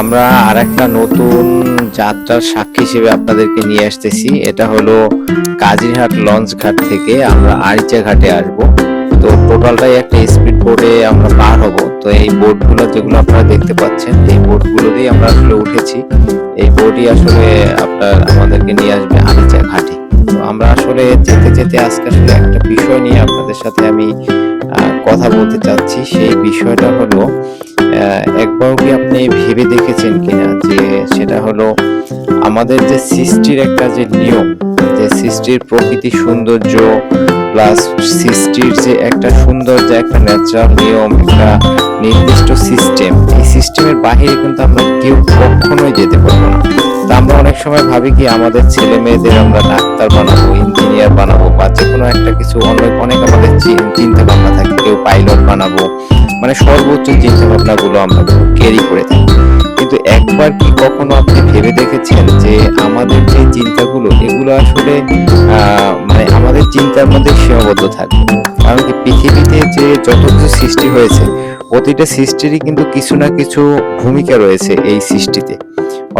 আমরা আর একটা নতুন যাত্রার সাক্ষী হিসেবে আপনাদেরকে নিয়ে আসতেছি। এটা হলো কাজিরহাট লঞ্চ ঘাট থেকে আমরা আরিচা ঘাটে আসব। তো টোটালটাই একটা স্পিড বোটে আমরা পার হব। তো এই বোর্ডগুলো যেগুলো আপনারা দেখতে পাচ্ছেন, এই দিয়ে আমরা আসলে উঠেছি। এই বোর্ডই আসলে আপনার আমাদেরকে নিয়ে আসবে আরিচা ঘাটে। তো আমরা আসলে যেতে যেতে আজকে আসলে একটা বিষয় নিয়ে আপনাদের সাথে আমি কথা বলতে চাচ্ছি। সেই বিষয়টা হলো একবার কি আপনি ভেবে দেখেছেন কিনা যে সেটা হলো আমাদের যে সৃষ্টির একটা যে নিয়ম, যে সৃষ্টির প্রকৃতি সৌন্দর্য প্লাস সৃষ্টির যে একটা সুন্দর যে একটা ন্যাচারাল নিয়ম, একটা নির্দিষ্ট সিস্টেম এই সিস্টেমের বাইরে কিন্তু আমরা কেউ কখনোই যেতে পারব না। তা আমরা অনেক সময় ভাবি কি আমাদের ছেলে মেয়েদের আমরা ডাক্তার বানাবো ইঞ্জিনিয়ার বানাবো বা যে কোনো একটা কিছু অনেক অনেক আমাদের চিন্তা ভাবনা থাকে, কেউ পাইলট বানাবো মানে সর্বোচ্চ চিন্তা ভাবনা গুলো আমরা ক্যারি করে থাকি। কিন্তু একবার কি কখনো আপনি ভেবে দেখেছেন যে আমাদের যে চিন্তাগুলো, এগুলো আসলে মানে আমাদের চিন্তার মধ্যে সীমাবদ্ধ থাকে? কারণ কি পৃথিবীতে যে যত কিছু সৃষ্টি হয়েছে, প্রতিটা সৃষ্টিরই কিন্তু কিছু না কিছু ভূমিকা রয়েছে এই সৃষ্টিতে।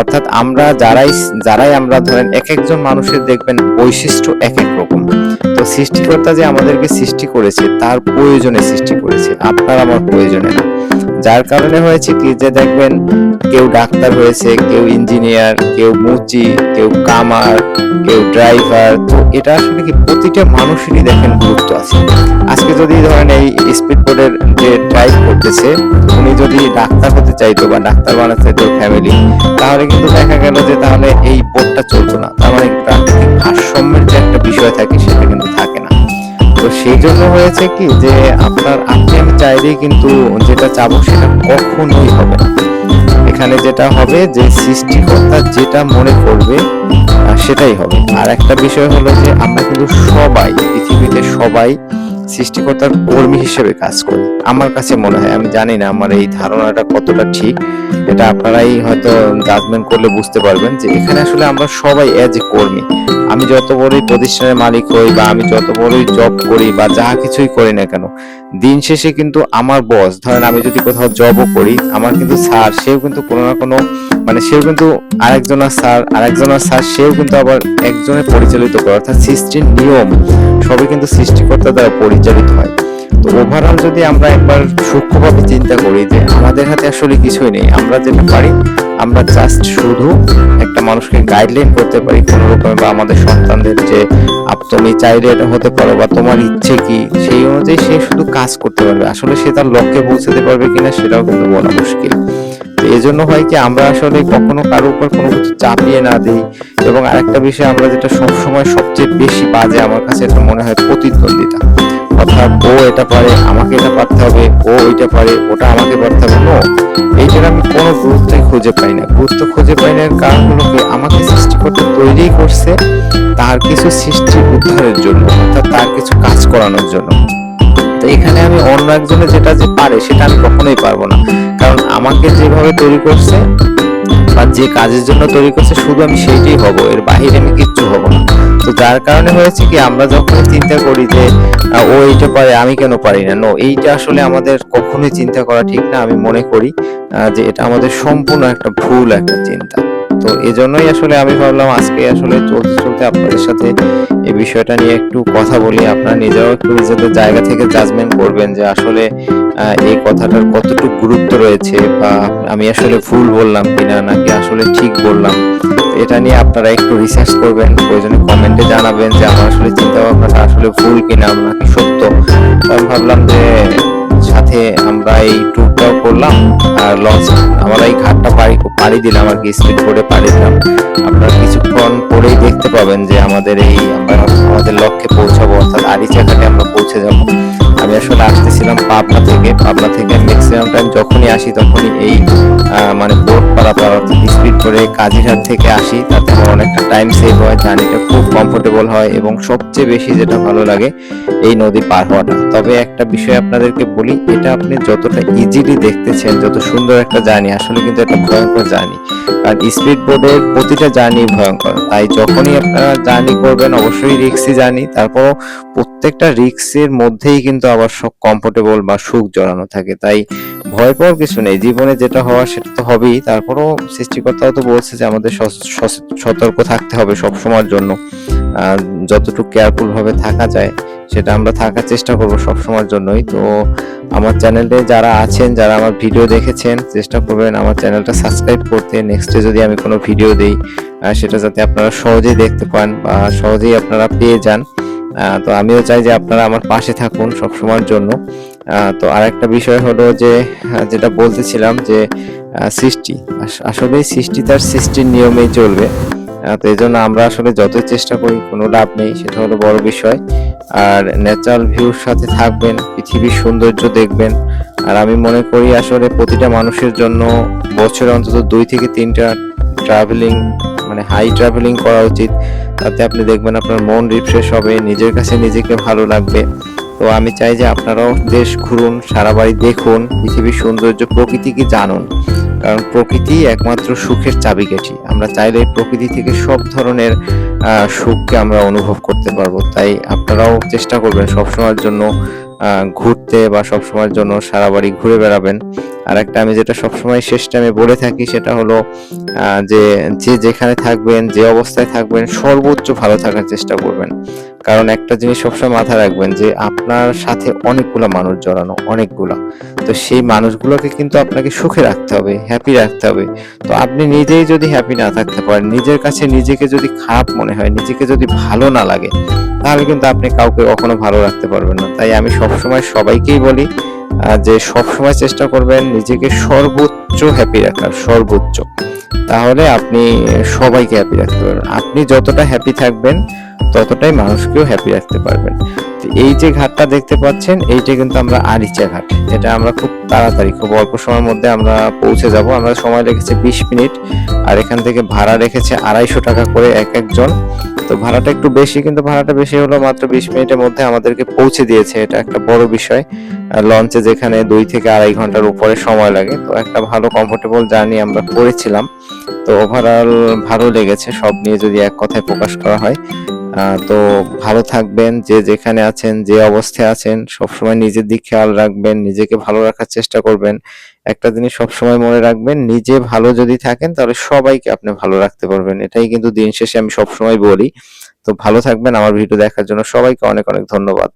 অর্থাৎ আমরা যারাই যারাই আমরা ধরেন, এক একজন মানুষের দেখবেন বৈশিষ্ট্য এক এক রকম। তো সৃষ্টিকর্তা যে আমাদেরকে সৃষ্টি করেছে, তার প্রয়োজনে সৃষ্টি করেছে, আপনার আমার প্রয়োজনে না। যার কারণে হয়েছে কি যে দেখবেন, কেউ ডাক্তার হয়েছে, কেউ ইঞ্জিনিয়ার, কেউ মুচি, কেউ কামার, কেউ ড্রাইভার। তো এটা আসলে কি প্রতিটা মানুষেরই দেখেন গুরুত্ব আছে। আজকে যদি ধরেন এই স্পিড বোর্ডের যে ড্রাইভ করতেছে, উনি যদি ডাক্তার হতে চাইতো বা ডাক্তার বানাতে চাইতো ফ্যামিলি তাহলে কিন্তু দেখা গেল যে তাহলে এই বোর্ডটা চলতো না। তার মানে ভারসাম্যের যে একটা বিষয় থাকে, সেটা কিন্তু থাকে না। তো সেই জন্য হয়েছে কি যে, আপনার আপনি আমি চাইলেই কিন্তু যেটা চাবো, সেটা কখনোই হবে এখানে যেটা হবে যে, সৃষ্টিকর্তা যেটা মনে করবে সেটাই হবে। আর একটা বিষয় হলো যে, আমরা কিন্তু সবাই, পৃথিবীতে সবাই সৃষ্টিকর্তার কর্মী হিসেবে কাজ করি। আমার কাছে মনে হয়, আমি জানি না আমার এই ধারণাটা কতটা ঠিক। এটা আপনারাই হয়তো জাজমেন্ট করলে বুঝতে পারবেন যে এখানে আসলে আমরা সবাই এজ এ কর্মী। আমি যত বড়ই প্রতিষ্ঠানের মালিক হই বা আমি যত বড়ই জব করি বা যা কিছুই করি না কেন, দিন শেষে কিন্তু আমার বস ধরেন আমি যদি কোথাও জবও করি, আমার কিন্তু স্যার সেও কিন্তু কোনো না কোনো মানে সেও কিন্তু আরেকজনের স্যার আরেকজনের স্যার, সেও কিন্তু আবার একজনের পরিচালিত করে, অর্থাৎ সৃষ্টির নিয়ম সবই কিন্তু সৃষ্টিকর্তা দ্বারা পরিচালিত হয়। তো ওভারঅল যদি আমরা একবার সূক্ষ্মভাবে চিন্তা করি যে আমাদের হাতে আসলে কিছুই নেই, আমরা যেটা পারি, আমরা জাস্ট শুধু একটা মানুষকে গাইডলাইন করতে পারি কোনো রকমে বা আমাদের সন্তানদের যে তুমি চাইলে এটা হতে পারো বা তোমার ইচ্ছে কি? সেই অনুযায়ী সে শুধু কাজ করতে পারবে। আসলে সে তার লক্ষ্যে পৌঁছাতে পারবে কিনা সেটাও কিন্তু বলা মুশকিল। তো এই জন্য হয় কি, আমরা আসলে কখনো কারোর উপর কোনো কিছু চাপিয়ে না দিই। এবং আরেকটা বিষয়, আমরা যেটা সবসময় সবচেয়ে বেশি বাজে আমার কাছে এটা মনে হয় প্রতিদ্বন্দ্বিতা। অর্থাৎ ও এটা পারে, আমাকে এটা পারতে হবে, ও ওইটা পারে, ওটা আমাকে পারতে হবে। নো এইটার আমি কোনো গুরুত্বই খুঁজে পাই না। গুরুত্ব খুঁজে পাই না কারণ হলো কি, আমাকে সৃষ্টি করতে তৈরি করছে তার কিছু সৃষ্টি উদ্ধারের জন্য, অর্থাৎ তার কিছু কাজ করানোর জন্য। তো এখানে আমি অন্য একজনের যেটা যে পারে, সেটা আমি কখনোই পারব না। কারণ আমাকে যেভাবে তৈরি করছে বা যে কাজের জন্য তৈরি করছে, শুধু আমি সেইটাই হব, এর বাহিরে আমি কিচ্ছু হব না। তো যার কারণে হয়েছে কি, আমরা যখন চিন্তা করি যে ও এইটা পারে, আমি কেন পারি না? নো এইটা আসলে আমাদের কখনোই চিন্তা করা ঠিক না, আমি মনে করি যে এটা আমাদের সম্পূর্ণ একটা ভুল একটা চিন্তা। তো এজন্যই আসলে আমি ভাবলাম, আজকে আসলে চলতে চলতে আপনাদের সাথে এই বিষয়টা নিয়ে একটু কথা বলি। আপনারা নিজেরাও একটু নিজেদের জায়গা থেকে জাজমেন্ট করবেন যে আসলে এই কথাটার কতটুকু গুরুত্ব রয়েছে বা আমি আসলে ভুল বললাম কিনা নাকি আসলে ঠিক বললাম। এটা নিয়ে আপনারা একটু রিসার্চ করবেন, প্রয়োজনে কমেন্টে জানাবেন যে আমার আসলে চিন্তা ভাবনাটা আসলে ভুল কিনা নাকি সত্য। আমি ভাবলাম যে সাথে আমরা এই ট্যুরটাও করলাম আর লঞ্চ আমরা এই পাড়ি দিলাম আর কি স্পিড বোর্ডে পাড়ি দিলাম আপনারা কিছুক্ষণ পরেই দেখতে পাবেন যে আমাদের এই আমরা আমাদের লক্ষ্যে পৌঁছাবো, অর্থাৎ আরিচাঘাটে আমরা পৌঁছে যাব। আমি আসলে আসতেছিলাম পাবনা থেকে। পাবনা থেকে ম্যাক্সিমাম টাইম যখনই আসি তখনই এই করে কাজিরহাট থেকে আসি তাতে অনেকটা টাইম সেভ হয়, জার্নিটা খুব কমফোর্টেবল হয় এবং সবচেয়ে বেশি যেটা ভালো লাগে এই নদী পার হওয়াটা। তবে একটা বিষয় আপনাদেরকে বলি, এটা আপনি যতটা ইজিলি দেখতেছেন, যত সুন্দর একটা জার্নি, আসলে কিন্তু একটা ভয়ঙ্কর জার্নি। আর স্পিড বোর্ডের প্রতিটা জার্নি ভয়ঙ্কর। তাই যখনই আপনারা জার্নি করবেন, অবশ্যই রিক্সি জার্নি তারপর প্রত্যেকটা রিক্সের মধ্যেই কিন্তু আবার সব কমফোর্টেবল বা সুখ জড়ানো থাকে। তাই ভয় পাওয়ার কিছু নেই। জীবনে যেটা হওয়ার সেটা তো হবেই। তারপরও সৃষ্টিকর্তাও তো বলছে যে আমাদের সতর্ক থাকতে হবে সব সময়ের জন্য। যতটুকু কেয়ারফুল ভাবে থাকা যায়, সেটা আমরা থাকার চেষ্টা করব সব সময়ের জন্যই। তো আমার চ্যানেলে যারা আছেন, যারা আমার ভিডিও দেখেছেন, চেষ্টা করবেন আমার চ্যানেলটা সাবস্ক্রাইব করতে। নেক্সটে যদি আমি কোনো ভিডিও দেই সেটা যাতে আপনারা সহজেই দেখতে পান বা সহজেই আপনারা পেয়ে যান। তো আমিও চাই যে আপনারা আমার পাশে থাকুন সব সময়ের জন্য। তো আরেকটা বিষয় হলো যে যেটা বলতেছিলাম যে সৃষ্টি। আস- আসলে সৃষ্টি তার সৃষ্টির নিয়মেই চলবে। তো এই জন্য আমরা আসলে যতই চেষ্টা করি, কোনো লাভ নেই, সেটা হলো বড় বিষয়। আর ন্যাচারাল ভিউর সাথে থাকবেন, পৃথিবীর সৌন্দর্য দেখবেন। আর আমি মনে করি আসলে প্রতিটা মানুষের জন্য বছরে অন্তত দুই থেকে তিনটা ট্রাভেলিং মানে হাই ট্রাভেলিং করা উচিত। তাতে আপনি দেখবেন আপনার মন রিফ্রেশ হবে, নিজের কাছে নিজেকে ভালো লাগবে। তো আমি চাই যে আপনারাও দেশ ঘুরুন, সারা বাড়ি দেখুন, পৃথিবীর সৌন্দর্য প্রকৃতিকে জানুন। কারণ প্রকৃতি একমাত্র সুখের চাবিকাঠি। আমরা চাইলে প্রকৃতি থেকে সব ধরনের সুখকে আমরা অনুভব করতে পারব। তাই আপনারাও চেষ্টা করবেন সবসময়ের জন্য ঘুরতে বা সবসময়ের জন্য সারা বাড়ি ঘুরে বেড়াবেন। আর একটা আমি যেটা সবসময় শেষ টাইমে বলে থাকি সেটা হলো যে যে যেখানে থাকবেন, যে অবস্থায় থাকবেন, সর্বোচ্চ ভালো থাকার চেষ্টা করবেন। কারণ একটা জিনিস সবসময় মাথায় রাখবেন যে আপনার সাথে অনেকগুলো মানুষ জড়ানো, অনেকগুলো। তো সেই মানুষগুলোকে কিন্তু আপনাকে সুখে রাখতে হবে হ্যাপি রাখতে হবে। তো আপনি নিজেই যদি হ্যাপি না থাকতে পারেন, নিজের কাছে নিজেকে যদি খারাপ মনে হয়, নিজেকে যদি ভালো না লাগে, তাহলে কিন্তু আপনি কাউকে কখনো ভালো রাখতে পারবেন না। তাই আমি সবসময় সবাইকেই বলি যে সবসময় চেষ্টা করবেন নিজেকে সর্বোচ্চ হ্যাপি রাখার সর্বোচ্চ। তাহলে আপনি সবাইকে হ্যাপি রাখতে পারবেন। আপনি যতটা হ্যাপি থাকবেন, ততটাই মানুষকেও হ্যাপি রাখতে পারবেন। এই যে ঘাটটা দেখতে পাচ্ছেন, এইটা কিন্তু আমরা আরিচা ঘাট। এটা আমরা খুব তাড়াতাড়ি, খুব অল্প সময়ের মধ্যে আমরা পৌঁছে যাব। আমরা সময় লেগেছে বিশ মিনিট, আর এখান থেকে ভাড়া রেখেছে আড়াইশো টাকা করে এক একজন। তো ভাড়াটা একটু বেশি, কিন্তু ভাড়াটা বেশি হলো মাত্র বিশ মিনিটের মধ্যে আমাদেরকে পৌঁছে দিয়েছে। এটা একটা বড় বিষয়। লঞ্চে যেখানে দুই থেকে আড়াই ঘণ্টার উপরে সময় লাগে। তো একটা ভালো কমফোর্টেবল জার্নি আমরা করেছিলাম। তো ওভারঅল ভালো লেগেছে, সব নিয়ে যদি এক কথায় প্রকাশ করা হয়। তো ভালো থাকবেন, যে যেখানে আছেন, যে অবস্থায় আছেন, সবসময় নিজের দিক খেয়াল রাখবেন, নিজেকে ভালো রাখার চেষ্টা করবেন। একটা জিনিস সবসময় মনে রাখবেন, নিজে ভালো যদি থাকেন, তাহলে সবাইকে আপনি ভালো রাখতে পারবেন। এটাই কিন্তু দিন শেষে আমি সবসময় বলি। তো ভালো থাকবেন, আমার ভিডিও দেখার জন্য সবাইকে অনেক অনেক ধন্যবাদ।